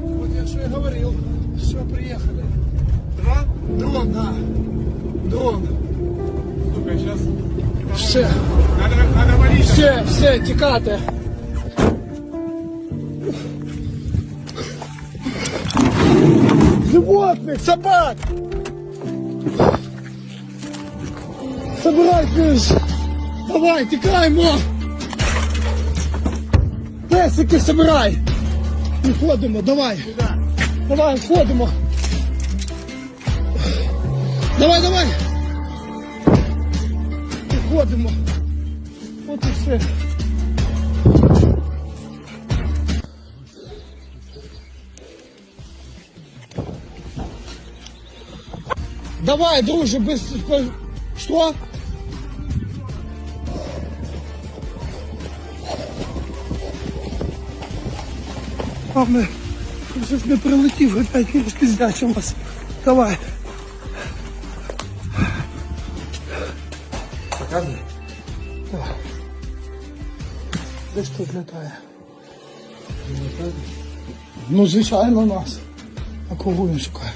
Вот я что говорил. Все, приехали. Да? Дрон. Дрон. Сука, сейчас. Все. Надо. Все, все, текаты. Животных, собак! Собирайтесь! Давай, текай, мол! Песики, собирай! Виходимо, давай! Давай, входимо! Давай, давай! Виходимо! От і все. Давай, друже, без... Что? Главное, щоб не прилетів опять не спіздячим вас. Давай. Показывай. Де ж тут літає? Ну, звичайно, нас. А кого він шукає?